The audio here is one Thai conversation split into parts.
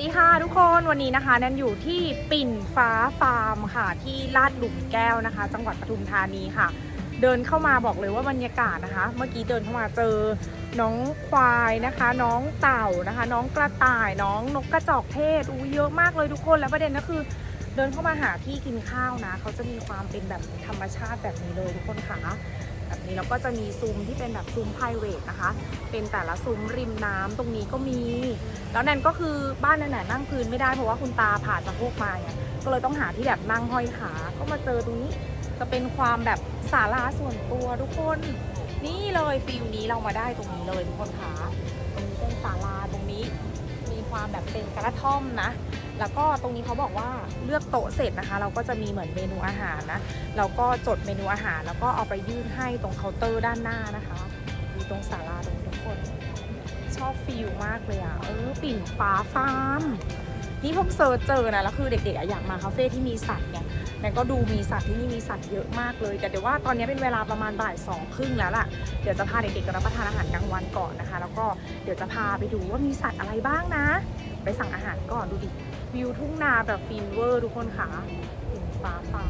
ดีค่ะทุกคนวันนี้นะคะแนนอยู่ที่ปิ่นฟ้าฟาร์มค่ะ ที่ลาดหลุมแก้วนะคะ จังหวัดปทุมธานีค่ะ เดินเข้ามาบอกเลยว่าบรรยากาศนะคะ เมื่อกี้เดินเข้ามาเจอน้องควายนะคะ น้องเต่านะคะ น้องกระต่ายน้องนกกระจอกเทศอู้เยอะมากเลยทุกคนแล้วประเด็นก็คือ เดินเข้ามาหาที่กินข้าวนะเขาจะมีความเป็นแบบธรรมชาติแบบนี้เลยทุกคนค่ะ แบบนี้แล้วก็จะมีซุ้มที่เป็นแบบซุ้ม p r i v a t นะคะ เป็นแต่ละซุ้มริมน้ำตรงนี้ก็มี แล้วแนนก็คือบ้านแนนนะนั่งพื้นไม่ได้เพราะว่าคุณตาผ่าสะโพกมาเนี่ยก็เลยต้องหาที่แบบนั่งห้อยขา ก็มาเจอตรงนี้จะเป็นความแบบศาลาส่วนตัวทุกคน นี่เลยฟิลนี้เรามาได้ตรงนี้เลยทุกคนคะตรงนี้เป็นศาลาตรงนี้ มีความแบบเป็นกระท่อมนะ แล้วก็ตรงนี้เขาบอกว่าเลือกโต๊ะเสร็จนะคะ เราก็จะมีเหมือนเมนูอาหารนะเราก็จดเมนูอาหาร แล้วก็เอาไปยื่นให้ตรงเคาน์เตอร์ด้านหน้านะคะอยู่ตรงศาลาตรงทุกคนชอบฟิลมากเลยอะเออปิ่นฟ้าฟาร์มนี่ผมเซิร์ชเจอนะแล้วคือเด็กๆออยากมาคาเฟ่ที่มีสัตว์เนี่ยแนนก็ดูมีสัตว์ที่นี่มีสัตว์เยอะมากเลยแต่เดี๋ยวว่าตอนนี้เป็นเวลาประมาณบ่ายสองครึ่งแล้วล่ะเดี๋ยวจะพาเด็กๆไปรับประทานอาหารกลางวันก่อนนะคะ แล้วก็เดี๋ยวจะพาไปดูว่ามีสัตว์อะไรบ้างนะ ไปสั่งอาหารก่อนดูดิ วิวทุ่งนาแบบฟินเวอร์ทุกคนค่ะปิ่นฟ้าฟ้า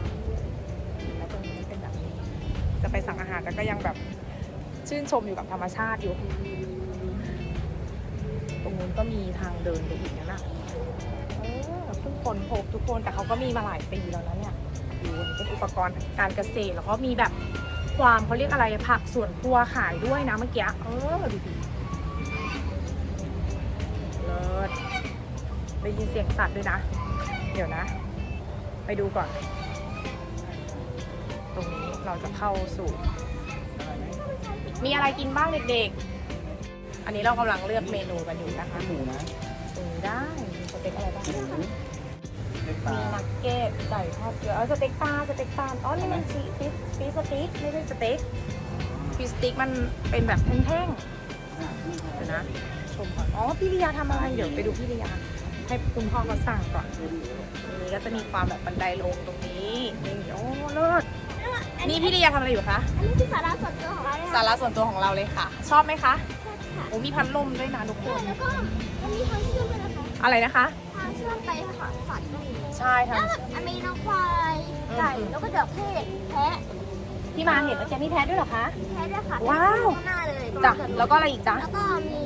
แล้วตรงนี้เป็นแบบนี้ จะไปสั่งอาหารแต่ก็ยังแบบชื่นชมอยู่กับธรรมชาติอยู่ ตรงนู้นก็มีทางเดินไปอีกนั่นน่ะเออเพิ่งคนพบทุกคนแต่เขาก็มีมาหลายปีแล้วนะเนี่ยดูอันนี้เป็นอุปกรณ์การเกษตรแล้วก็มีแบบความเขาเรียกอะไรผักสวนครัวขายด้วยนะเมื่อกี้เออดูดิ ได้ยินเสียงสัตว์ด้วยนะ เดี๋ยวนะ ไปดูก่อน ตรงนี้เราจะเข้าสู่ มีอะไรกินบ้างเด็กๆ อันนี้เรากำลังเลือกเมนูกันอยู่นะคะหมูนะตรงนี้ได้มีสเต็กอะไรบ้างหมูเล็กปลามีนักเก็ตไก่ทอดเกลือเอาสเต็กปลาสเต็กปลาอ๋อนี่มันชีฟิสฟิสสติ๊กไม่ใช่สเต็กฟิสสติ๊กมันเป็นแบบแท่งๆเดี๋ยวนะชมก่อนอ๋อพี่ริยาทำอะไรเดี๋ยวไปดูพี่ริยา ให้คุณพ่อเขาสั่งก่อนตรงนี้ก็จะมีความแบบบันไดลงตรงนี้นี่โอ้เลิศนี่พี่ริยาทำอะไรอยู่คะ อันนี้คือสาระส่วนตัวของเราเนี่ยสาระส่วนตัวของเราเลยค่ะ ชอบไหมคะค่ะโอ้มีพัดลมด้วยนะทุกคนแล้วก็มันมีทางเชื่อมด้วยนะคะอะไรนะคะ ทางเชื่อมไปค่ะสัตว์ก็มีใช่ทางแล้วแบบอันมีน้องควายไก่อืม แล้วก็ดอกเพศแพะที่มาเห็นเมื่อกี้มีแพะด้วยเหรอคะ แพะด้วยค่ะว้าว ข้างหน้าเลยตรงจ้ะสนแล้วก็อะไรอีกจ๊ะแล้วก็มี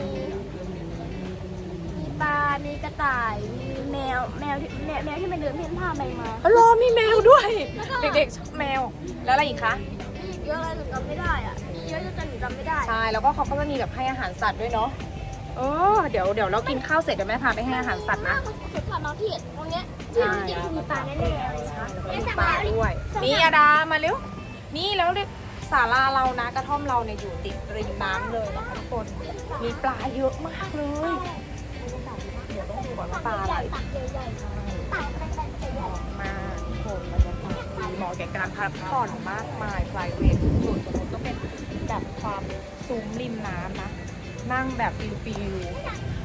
มีปลามีกระต่าย มีแมว แมวที่แมวแมวที่มันเดินเพ่นพ่านไปมาฮัลโหลมีแมวด้วยแล้วก็เด็กๆชอบแมว แล้วอะไรอีกคะ มีอีกเยอะเลยหนูจำไม่ได้อะ มีเยอะจนหนูจำไม่ได้ ใช่ แล้วก็เขาก็จะมีแบบให้อาหารสัตว์ด้วยเนาะเออเดี๋ยวเดี๋ยวเรากินข้าวเสร็จเดี๋ยวแม่พาไปให้อาหารสัตว์นะสุดสัตว์น้องที่ตรงเนี้ยที่มันจริงๆคือมีปลาแน่ๆเลยใช่แล้วก็มีปลาด้วย นี่อาดา มาเร็ว นี่แล้วเด็กศาลาเรานะกระท่อมเราเนี่ยอยู่ติดริมน้ำเลยนะคะทุกคน มีปลาเยอะมากเลย ปลาอะไรตักใหญ่ๆตักเป็นแบบใหญ่มากทุกคนบรรยากาศดีเหมาะแก่การพักผ่อนมากมาย p r i v a t สุดๆตรงนู้นก็เป็นแบบความซุ้มริมน้ำนะ นั่งแบบฟิลฟิล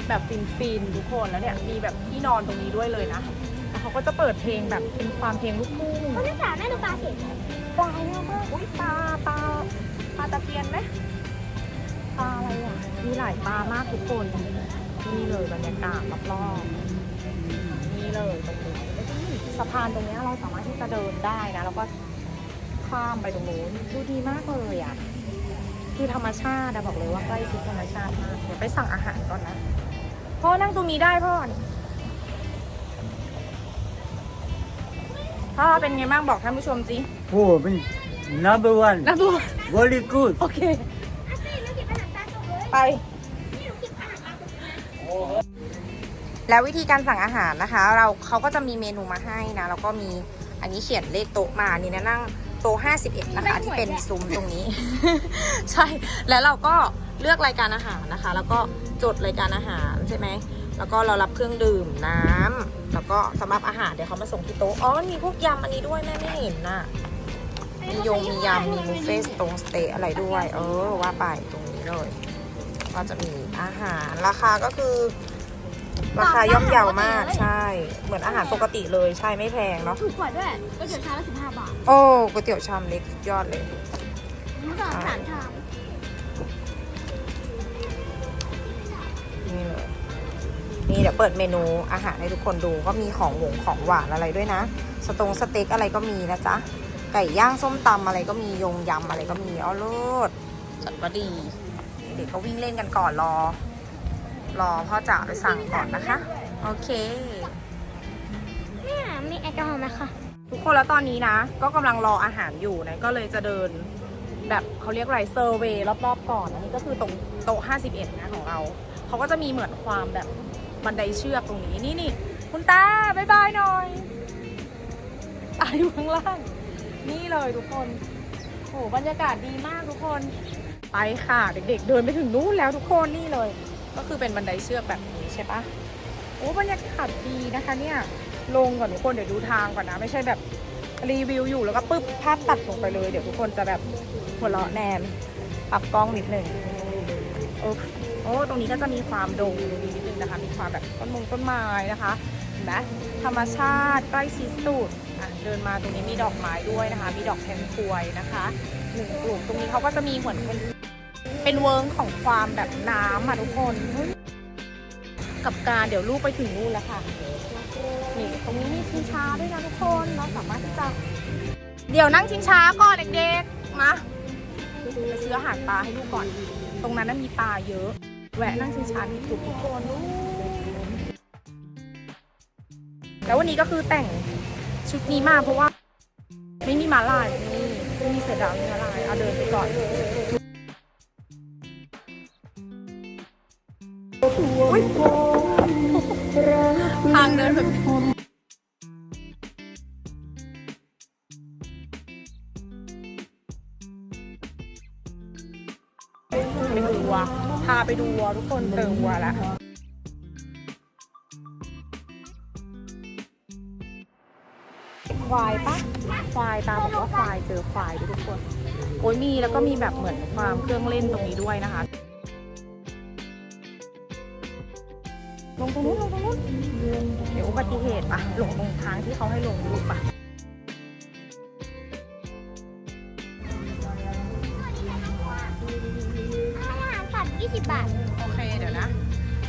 แบบฟินฟินๆทุกคนแล้วเนี่ยมีแบบที่นอนตรงนี้ด้วยเลยนะแล้วเขาก็จะเปิดเพลงแบบเป็นความเพลงลูกทุ่งๆเขาจะจ่ายแม่ดูปลาเห็นปลาเยอะมากอุ้ยปลาปลาปลาตะเพียนไหมปลาอะไรอะมีหลายปลามากทุกคนนี่เลยบรรยากาศรอบๆนี่ เลยตรงนี้แล้วก็นี่สะพานตรงเนี้ยเราสามารถที่จะเดินได้นะ แล้วก็ข้ามไปตรงนู้นดูดีมากเลยอะคือธรรมชาติอะบอกเลยว่าใกล้ชิดธรรมชาติมากเดี๋ยวไปสั่งอาหารก่อนนะพ่อนั่งตรงนี้ได้พ่อพ่อเป็นไงบ้างบอกท่านผู้ชมสิโอ้เป็น number one นั่งดู very good โอเคอะสิหนูเก็บอาหารตาตกเลยไป แล้ววิธีการสั่งอาหารนะคะ เราเขาก็จะมีเมนูมาให้นะ แล้วก็มีอันนี้เขียนเลขโต๊ะมาอันนี่นะนั่งโต๊ะ51นะคะที่เป็นซุ้มตรงนี้ ใช่ แล้วเราก็เลือกรายการอาหารนะคะ แล้วก็จดรายการอาหารใช่ไหม แล้วก็เรารับเครื่องดื่มน้ำแล้วก็สำหรับอาหารเดี๋ยวเขามาส่งที่โต๊ะ อ๋อ มันมีพวกยำอันนี้ด้วยแม่ไม่เห็นน่ะ มียงมียำ มีบุฟเฟ่ต์สตรงสเต๊ะอะไรด้วย เออว่าไปตรงนี้เลย ก็จะมีอาหาร ราคาก็คือ ราคาย่อมเยาวมากใช่ เหมือนอาหารปกติเลยใช่ไม่แพงเนาะถูกกว่าด้วยก็เดี๋ยวชามละสิบห้าบาทโอ้ก๋วยเตี๋ยวชามเล็กสุดยอดเลยมันก็สามชามนี่เลยนี่เดี๋ยวเปิดเมนูอาหารให้ทุกคนดูก็มีของหวงของหวานอะไรด้วยนะ สตงสเต็กอะไรก็มีนะจ๊ะไก่ย่างส้มตำอะไรก็มียงยำอะไรก็มีเอาโลดจัดว่าดี เด็กก็วิ่งเล่นกันก่อนรอ รอพ่อจ๋าไปสั่งก่อนนะคะ โอเคเนี่ยมีแอลกอฮอล์ไหมคะ ทุกคนแล้วตอนนี้นะ ก็กำลังรออาหารอยู่นะ ก็เลยจะเดินแบบเขาเรียกอะไรเซอร์เวย์รอบๆก่อน อันนี้ก็คือตรงโต๊ะ51 นะของเรา เขาก็จะมีเหมือนความแบบบันไดเชือกตรงนี้นี่นี่คุณตาบายบายหน่อยอะอยู่ข้างล่าง นี่เลยทุกคนโอ้บรรยากาศดีมากทุกคน ไปค่ะ เด็กๆ เดินไปถึงนู้นแล้วทุกคนนี่เลย ก็คือเป็นบันไดเชือกแบบนี้ใช่ปะโอ้บรรยากาศดีนะคะเนี่ย ลงก่อนทุกคนเดี๋ยวดูทางก่อนนะ ไม่ใช่แบบรีวิวอยู่แล้วก็ปึ๊บภาพตัดลงไปเลย เดี๋ยวทุกคนจะแบบหัวเราะแนนปรับกล้องนิดหนึ่งโอ้โอ้ตรงนี้ก็จะมีความโด่งนิดนึงนะคะ มีความแบบต้นมงต้นไม้นะคะเห็นไหมธรรมชาติใกล้ชิดสุดอะเดินมาตรงนี้มีดอกไม้ด้วยนะคะ มีดอกแคนพวยนะคะหนึ่งกลุ่มตรงนี้เขาก็จะมีเหมือนเป็น เป็นเวิร์งของความแบบน้ำอะทุกคน กับการเดี๋ยวลูกไปถึงนู่นแล้วค่ะ นี่ตรงนี้มีชิงช้าด้วยนะทุกคนเราสามารถที่จะ เดี๋ยวนั่งชิงช้าก่อนเด็กๆ มาไปซื้ออาหารปลาให้ลูกก่อน ตรงนั้นน่ะมีปลาเยอะ แวะนั่งชิงช้านิดทุกทุกคนแล้ววันนี้ก็คือแต่งชุดนี้มาเพราะว่า ไม่มีมาลายนี่ไม่มีเสือดาวไม่มีมาลายเอาเดินไปก่อนางเดินแบบไปดูวัวพาไปดูวัวทุกคนเจอวัวแล้วควายปะควายตาบอกว่าควายเจอควายด้วยทุกคน โอ้ยมีแล้วก็มีแบบเหมือนความเครื่องเล่นตรงนี้ด้วยนะคะ งตรงนู้นลงตรงนู้นเดี๋ยวอุบัติเหตุปะลงตรงทางที่เขาให้ลงลูกปะอาหารสัตว์20บาท โอเค เดี๋ยวนะ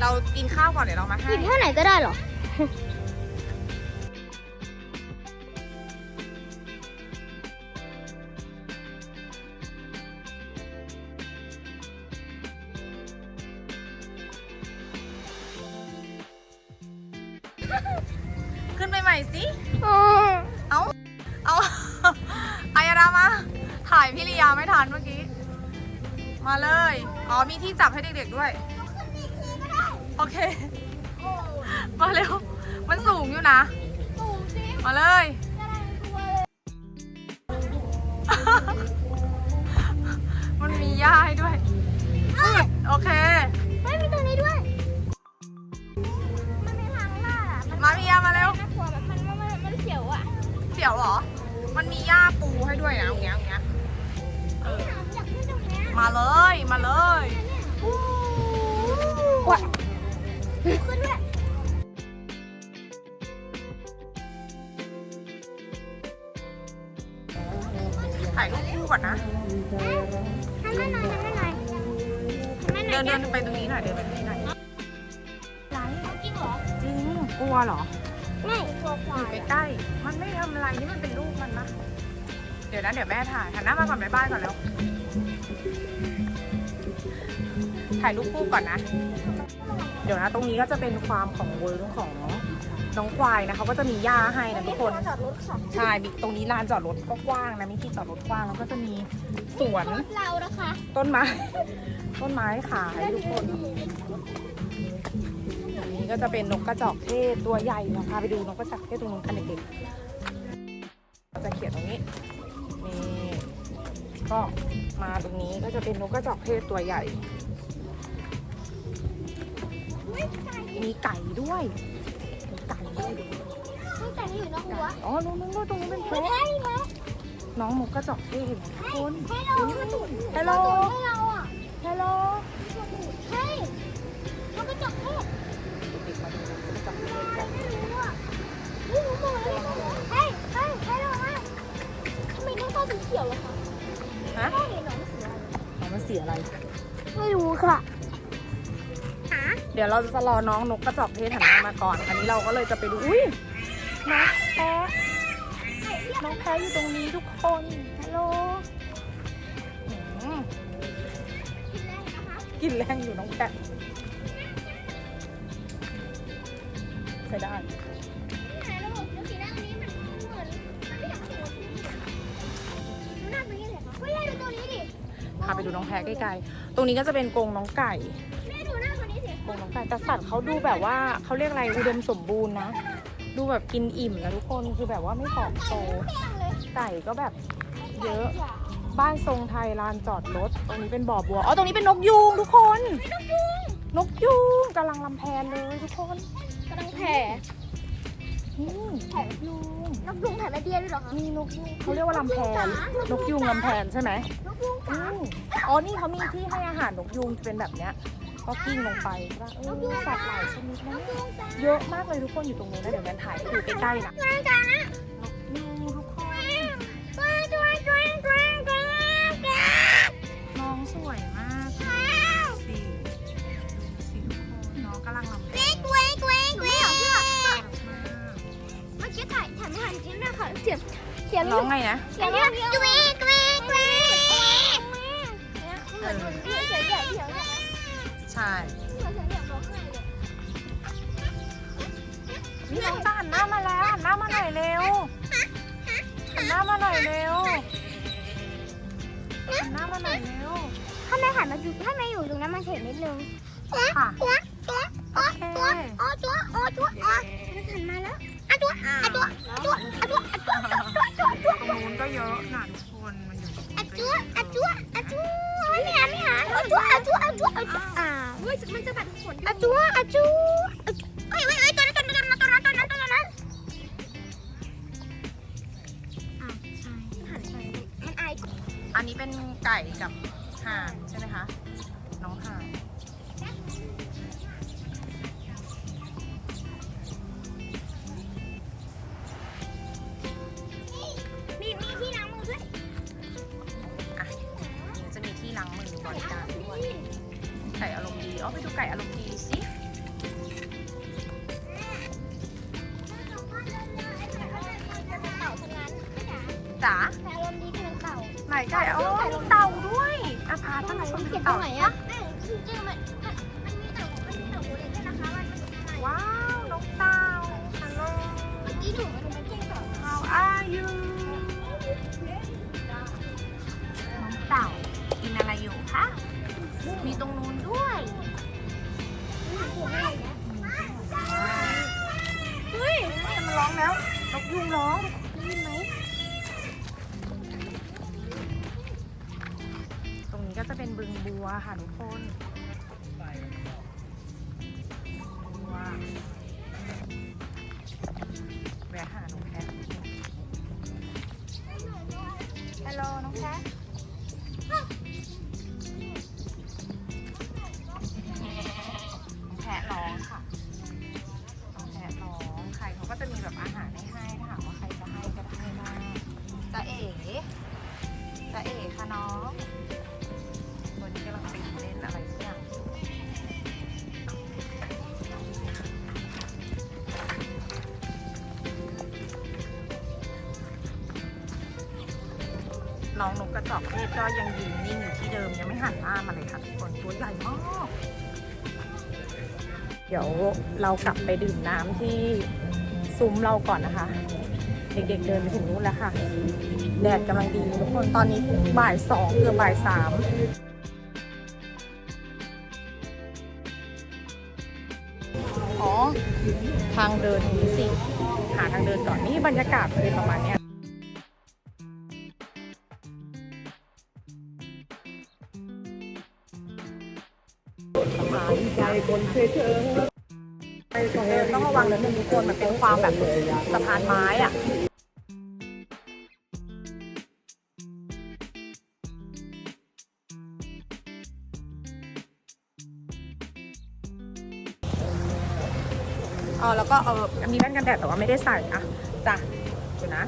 เรากินข้าวก่อนเดี๋ยวเรามาหให้ยิบเท่าไหร่ก็ได้เหรอ หญ้าให้ด้วยอืดโอเค เฮ้ยมีตัวนี้ด้วย มันมีทางลาดอะมันมาพี่ยามาเร็ว น่ากลัวแบบมันมันมันมันเสียวอะเสียวเหรอ มันมีหญ้าปูให้ด้วยนะอย่างเงี้ยอย่างเงี้ย เออ อยากขึ้นตรงเนี้ย มาเลย มาเลย ดี๋ยวนะเดี๋ยวแม่ถ่ายหันหน้ามาก่อนบ๊ายบายก่อนแล้ว ถ่ายรูปคู่ก่อนนะ เดี๋ยวนะ ตรงนี้ก็จะเป็นความของเวิร์กของน้องควายนะเขาก็จะมีหญ้าให้นะทุกคนจอดรถค่ะใช่มีตรงนี้ลานจอดรถก็กว้างนะมีที่จอดรถกว้างแล้วก็จะมีสวนรถเรานะคะ ต้นไม้ ต้นไม้ขายทุกคนอันนี้ก็จะเป็นนกกระจอกเทศตัวใหญ่นะพาไปดูนกกระจอกเทศตรงนู้นกันเด็กๆก็จะเขียนตรงนี้ นี่ก็มาตรงนี้ก็จะเป็นนกกระจอกเทศตัวใหญ่ มีไก่ด้วยมีไก่ด้วยดูตั้งแต่นี่อยู่นอกรั้วอ๋อนู้นนู้นนู้นตรงนู้นเป็นเพเฮ้ยชรเฮ้ยเฮ้ยน้องนกกระจอกเทศเห็นไหมทุกคนให้เราให้ฮัลโหลเราอะฮัลโหลเฮ้ยมันก็จบเทศเด็กๆมาดูนกกระจอกเทศกัน ไรอ๋อมันเสียอะไรไม่รู้ค่ะ เดี๋ยวเราจะรอน้องนกกระจอกเทศหันหน้ามาก่อน อันนี้เราก็เลยจะไปดู อุ้ยน้องแพ้น้องแพ้อยู่ตรงนี้ทุกคน ฮัลโหลอืมกินแรงอยู่น้องแพ้ใช้ได้ พาไปดูน้องแพ้ใกล้ๆตรงนี้ก็จะเป็นกรงน้องไก่แม่ดูหน้าตัวนี้สิกรงน้องไก่แต่สัตว์เขาดูแบบว่าเขาเรียกอะไรอุดมสมบูรณ์นะ ดูแบบกินอิ่มนะทุกคนคือแบบว่าไม่ผอมโตแข็งเลยไก่ก็แบบเยอะ บ้านทรงไทยลานจอดรถ ตรงนี้เป็นบ่อบัว อ๋อ ตรงนี้เป็นนกยูงทุกคน นกยุงนกยูงกำลังลำแพนเลยทุกคนกำลังแผ่ นี่นกยูงนกยุงแผ่แม่เบี้ยด้วยเหรอคะนี่นกยูงเขาเรียกว่าลำแพนนกยูงลำแพนใช่ไหมนกยุงอืจ๋ามอ๋อนี่เขามีที่ให้อาหารนกยูงจะเป็นแบบเนี้ยก็กิ้งลงไปใช่ปะเออสัตว์หลายชนิดนะนกยุงจ๋าเยอะมากเลยทุกคนอยู่ตรงนู้นนะเดี๋ยวแมนถ่ายให้ดูใกล้ๆนะ ค่ะเสียงเสียงร้องไงนะเสียงเกวงเกวงเกวงเกวงเหมือนเหมือนเสียงใหญ่เสียงใหญ่ใช่เหมือนเสียงใหญ่ร้องไห้เลยนี่น้องจะหันหน้ามาแล้วหันหน้ามาหน่อยเร็วหันหน้ามาหน่อยเร็วหันหน้ามาหน่อยเร็วถ้าไม่หันมาอยู่ถ้าไม่อยู่ตรงนั้นมันเห็นนิดนึงค่ะตัวตัวอ๋อตัวอ๋อตัวอ๋อตัวอ๋อมันหันมาแล้ว อะตัวอะตัวตัวอะตัวอะตัวตัวตัวตัวตรงนู้นก็เยอะนะทุกคนมันอยู่ตรงอะนู้นตัวอะตัวอะตัวไม่หาไม่หาอะตัวอะตัวอะตัวอะตัวอะเฮ้ยมันจะแบบขนอะตัวอะตัวเฮ้ยเฮ้ยเฮ้ยตัวนั้นตัวนั้นตัวนั้นตัวนั้นตัวนั้นตัวนั้นอะหันไป มันอาย อันนี้เป็นไก่กับห่านใช่ไหมคะ ยุงร้องได้ยินไหม ตรงนี้ก็จะเป็นบึงบัวค่ะทุกคน น้องนกกระจอกเทศก็ยังยืนนิ่งอยู่ที่เดิมยังไม่หันหน้ามาเลยค่ะทุกคนตัวใหญ่มากเดี๋ยวเรากลับไปดื่มน้ำที่ซุ้มเราก่อนนะคะ เด็กๆเดินไปถึงนู้นแล้วค่ะ แดดกำลังดีทุกคนตอนนี้บ่ายสองเกือบบ่ายสามอ๋อ ทางเดินนี้สิ หาทางเดินก่อนนี่บรรยากาศเป็นประมาณเนี้ ยเดินต้องระวังนิดนึงทุกคนมันเป็นความแบบสะพานไม้อะเออแล้วก็เออมีแว่นกันแดดแต่ว่าไม่ได้ใส่อะจ้ะเดี๋ยวนะ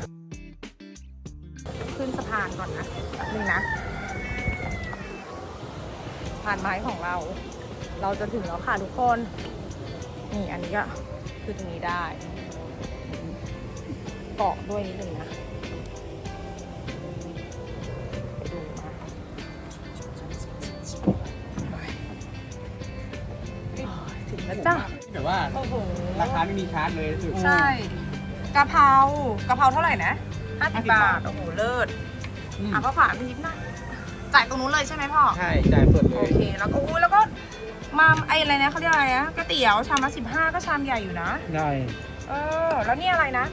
ขึ้นสะพานก่อนนะนึงนะสะพานไม้ของเรา เราจะถึงแล้วค่ะทุกคน นี่อันนี้ก็ คือตรงนี้ได้เกาะด้วยนิดนึงนะไปดูมาถึงแล้วจ้าแต่ว่าโอ้โหราคาไม่มีชาร์จเลยสุดใช่กะเพรากะเพราเท่าไหร่นะห้าสิบบาทโอ้โหเลิศอืมอะพ่อฝาพี่ยิบนะจ่ายตรงนู้นเลยใช่ไหมพ่อ ใช่ จ่ายสดเลโอยเค แล้วก็อุ้ยแล้วก็ มาไออะไรนะเขาเรียกอะไรนะก๋วยเตี๋ยวชามละสิบห้าก็ชามใหญ่อยู่นะ ได้ เออ แล้วนี่อะไรนะ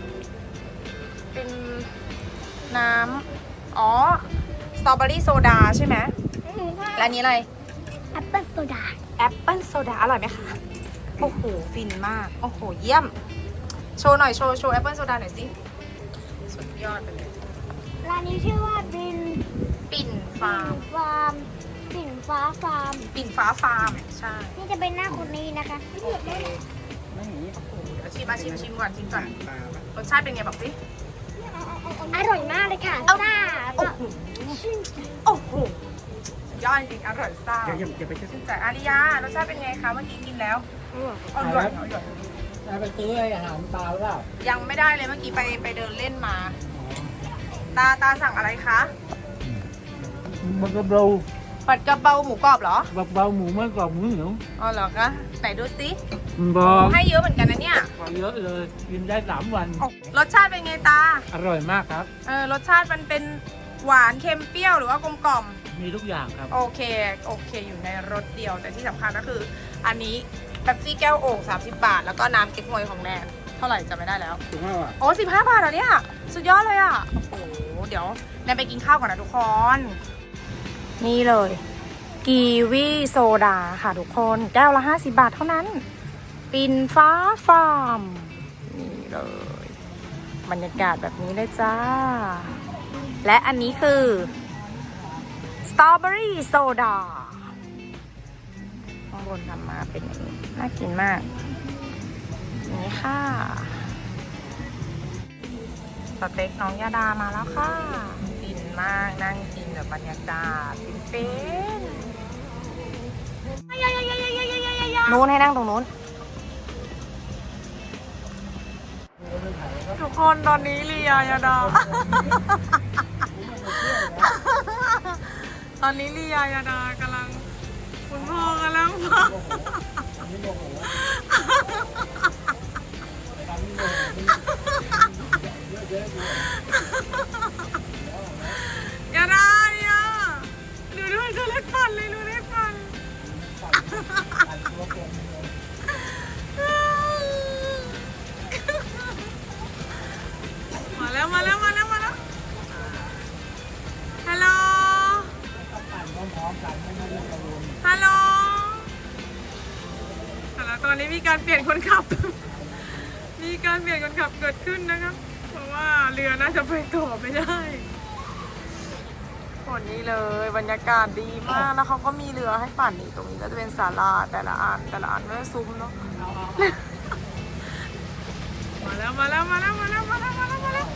เป็นน้ำอ๋อสตรอเบอรี่โซดาใช่ไหมและอันนี้อะไรแอปเปิ้ลโซดาแอปเปิลโซดาอร่อยไหมคะโอ้โหฟินมาก โอ้โห เยี่ยม โชว์หน่อยโชว์โชว์แอปเปิลโซดาหน่อยสิ สุดยอดไปเลยร้านนี้ชื่อว่าบินปิ่นฟาร์ม ฟาร์ม ปิ่นฟ้าฟาร์ม ปิ่นฟ้าฟาร์ม ใช่ นี่จะเป็นหน้าคนนี้นะคะไม่หนีโอ้โหเดี๋ยวชิมมาชิมชิมก่อนชิมก่อนปลาปะรสชาติเป็นไงบอกสิอร่อยมากเลยค่ะซ่าโอ้โหชื่นใจโอ้โหสุดยอดจริงอร่อยซ่าอย่าอย่าอย่าไปเชื่อชื่นใจอาริยารสชาติเป็นไงคะเมื่อกี้กินแล้วอร่อยอร่อยอย่าไปซื้อไอ้อาหารปลาหรือเปล่ายังไม่ได้เลยเมื่อกี้ไปไปเดินเล่นมา ตาตาสั่งอะไรคะ มันก็เบา ผัดกะเพราหมูกรอบเหรอเบาหมูมากกว่าหมูเหนียวอ๋อเหรอคะไหนดูสิมันบอกให้เยอะเหมือนกันนะเนี่ยเยอะเลยกินได้สามวันโอ้รสชาติเป็นไงตาอร่อยมากครับ เออรสชาติมันเป็นหวานเค็มเปรี้ยวหรือว่ากลมกล่อม มีทุกอย่างครับ โอเค โอเค อยู่ในรสเดียว แต่ที่สำคัญก็คือ อันนี้แบบซี่แก้วโอ่ง30 บาท แล้วก็น้ำเก๊กฮวยของแนนเท่าไหร่จะไม่ได้แล้วถูกไหมวะโอ้สิบห้าบาทเหรอเนี่ย สุดยอดเลยอะ โอ้โห เดี๋ยวแนนไปกินข้าวก่อนนะทุกคน นี่เลย กีวีโซดาค่ะทุกคน แก้วละ 50 บาทเท่านั้น ปินฟ้าฟาร์ม นี่เลย บรรยากาศแบบนี้เลยจ้า และอันนี้คือสตรอเบอรี่โซดาข้างบนทำมาเป็นอย่างนี้ น่ากินมาก นี่ค่ะสเต็กน้องยาดามาแล้วค่ะ ฟินมากนั่งกิน แบบบรรยากาศฟินฟินนู้นให้นั่งตรงนู้น ทุกคนตอนนี้เรียยาดา ตอนนี้เรียยาดากำลัง คุณพ่อกำลังพัก นเลยดูเล็กฟันมาแล้วมาแล้วมาแล้วมาแล้วฮัลโหลฮัลโหลเอาละตอนนี้มีการเปลี่ยนคนขับ มีการเปลี่ยนคนขับเกิดขึ้นนะครับ เพราะว่าเรือน่าจะไปต่อไม่ได้ นนี้เลยบรรยากาศดีมากแล้วเขาก็มีเรือให้ปั่นนี่ตรงนี้ก็จะเป็นศาลาแต่ละอันแต่ละอันไม่ได้ซุ้มเนาะมาแล้วมาแล้วมาแล้วมาแล้วมาแล้วมาแล้วมาแล้ว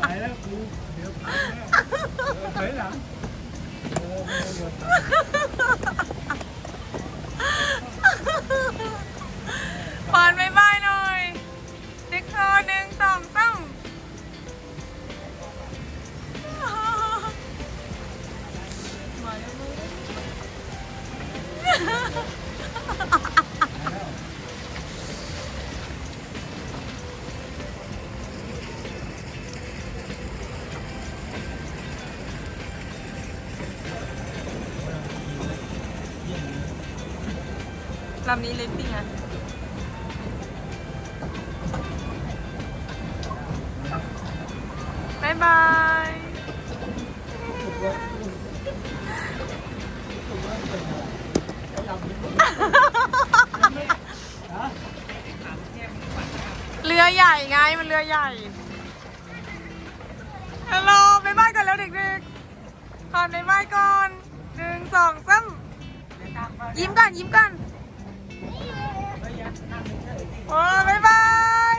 ไปแล้วกูเดี๋ยวไปถอยหลัง นี้เล็กดีไงบายบายเรือใหญ่ไงมันเรือใหญ่ ฮัลโหลบายบายกันแล้วเด็กๆก่อนบายบายก่อนหนึ่งสองสามยิ้มก่อนยิ้มก่อน โอ้บายบาย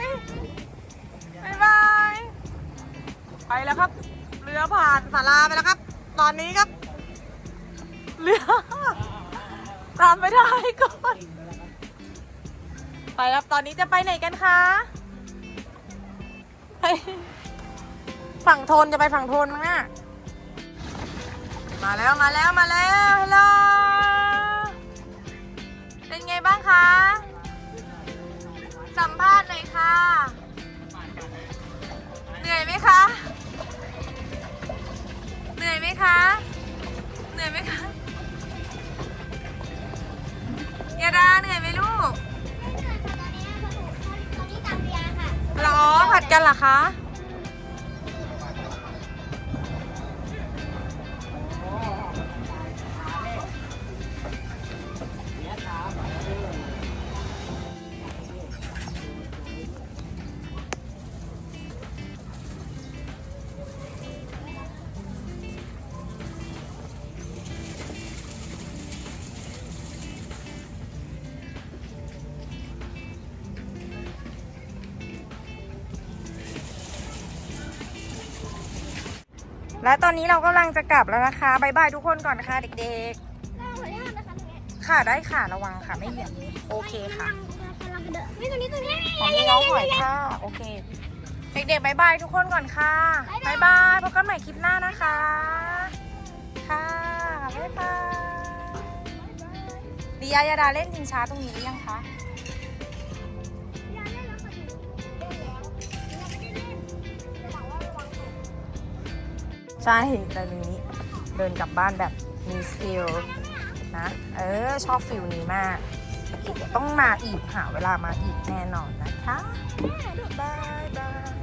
บายบาย ไปแล้วครับ เรือผ่านศาลาไปแล้วครับ ตอนนี้ครับ เรือ ตามไม่ได้ก่อน ไปครับตอนนี้จะไปไหนกันคะไปฝั่งโทนจะไปฝั่งโทนมั้งอะมาแล้วมาแล้วมาแล้วฮัลโหลเป็นไงบ้างคะ สัมภาษณ์หน่อยค่ะ และตอนนี้เรากำลังจะกลับแล้วนะคะบายบายทุกคนก่อนนะคะเด็กน่าขาตนะคะตรงนี้ๆค่ะได้ค่ะระวังค่ะไม่เหยียบโอเคค่ะกำลังเดินนี่ตรงนี้ตรงนี้ของพี่น้องหอยค่ะโอเค เด็กๆบายบายทุกคนก่อนค่ะบายบายพบกันใหม่คลิปหน้านะคะ ค่ะบายบายดิยายาดาเล่นชิงช้าตรงนี้หรือยังคะ ใช่แต่ตรงนี้ เดินกลับบ้านแบบมีสกิลนะ เออ ชอบฟิลนี้มากเดี๋ยวต้องมาอีกหาเวลามาอีกแน่นอนนะคะบายบาย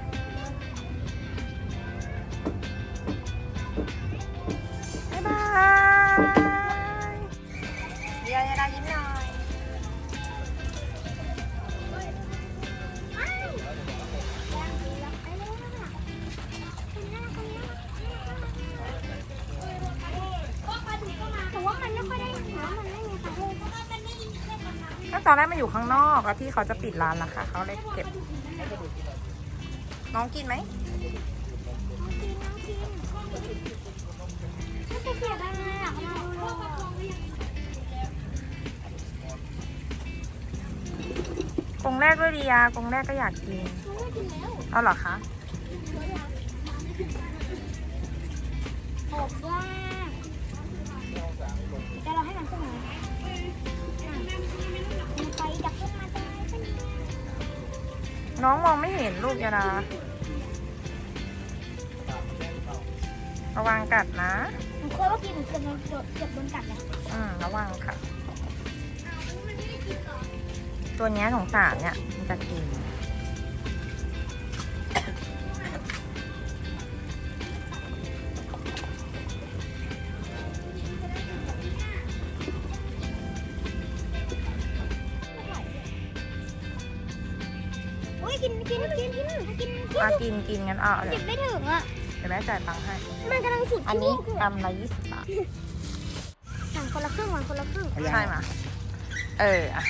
อนแรกมันอยู่ข้างนอกแล้วพี่เขาจะปิดร้านละค่ะเขาเลยเก็บ น้องกินไหมกรงแรกด้วยดียากรงแรกก็อยากกิน เอาเหรอคะ น้องมองไม่เห็นลูกยาดาระวังกัดนะหนูเคยว่ากินหนูเกือบโดนเกือบโดนกัดเลยอืมระวังค่ะ ตัวเนี้ยสงสารเนี่ยมันจะกิน กินกินงั้นเอาเดี๋กิยวนไม่ถึงอะ เดี๋ยวแม่จ่ายตังค์ให้ มันกำลังสุดอันนี้ชั่วโมงกำละยี่สิบบาท สั่งคนละครึ่งวันคนละครึ่งใช่ไหมยเอออะ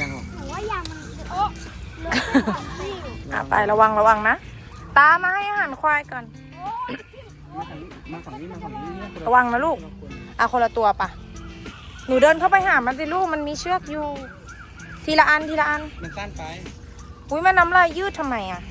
ยังหรอหนูว่ายางมันโอ้เลือดออกสิอะไประวังระวังนะ ตามมาให้อาหารควายก่อน มาฝั่งนี้มาฝั่งนี้มาฝั่งนี้เนี่ยระวังนะลูก อะคนละตัวปะหนูเดินเข้าไปหามันสิลูก มันมีเชือกอยู่ ทีละอันทีละอัน มันสั้นไปอุ้ยมันน้ำลายยืดทำไมอะ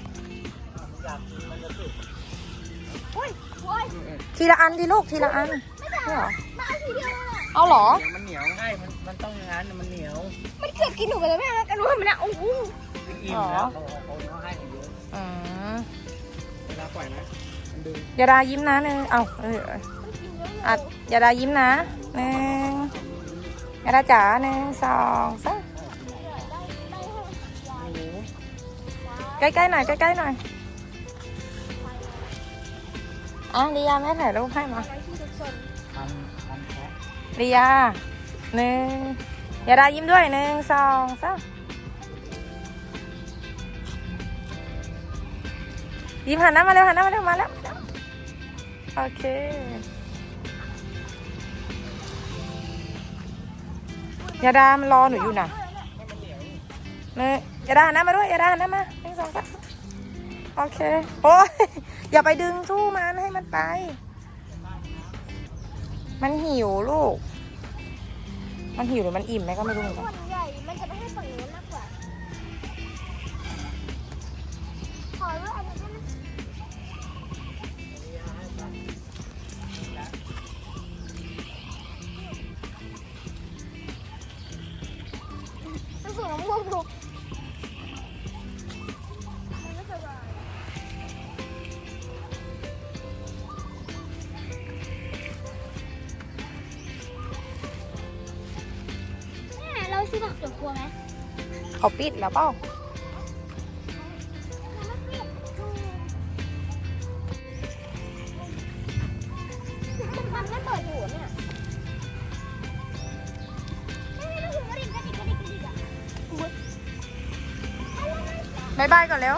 ทีละอันดิลูกทีละอันไม่ได้ใช่เหรอมาเอาทีเดียวเลยเอาเหรอเดี๋ยวมันเหนียวใช่มันมันต้องอย่างนั้นมันเหนียว มันเกือบกินหนูไปแล้วแม่กันรู้มันนะโอ้โหอิ่มแล้วเขาเขาเขาให้เยอะอืมเวลาปล่อยนะมันดึงยาดายิ้มนะหนึ่งเอาเออเอออะยาดายิ้มนะหนึ่งยาดาจ๋าหนึ่งสองสามใกล้ๆหน่อยใกล้ๆหน่อย อะลียาแม่ถ่ายรูปให้มาทันทันแค่ลียาหนึ่งยาดายิ้มด้วยหนึ่งสองสามยิ้มหันหน้ามาเร็วหันหน้ามาเร็วมาแล้วโอเคยาดามันรอหนูอยู่น่ะเนยยาดาหันหน้ามาด้วยยาดาหันหน้ามาหนึ่งสองสามโอเคโอ้ย อย่าไปดึงสู้มันให้มันไป มันหิวลูก มันหิวหรือมันอิ่มไหมก็ไม่รู้เหมือนกัน เขาปิดแล้วเปล่ามันไม่เปิดอยู่เนี่ยไม่ไม่ต้องถึงกระดิ่งกระดิ่งกระดิ่งกระดิ่งอะบายบายก่อนแล้ว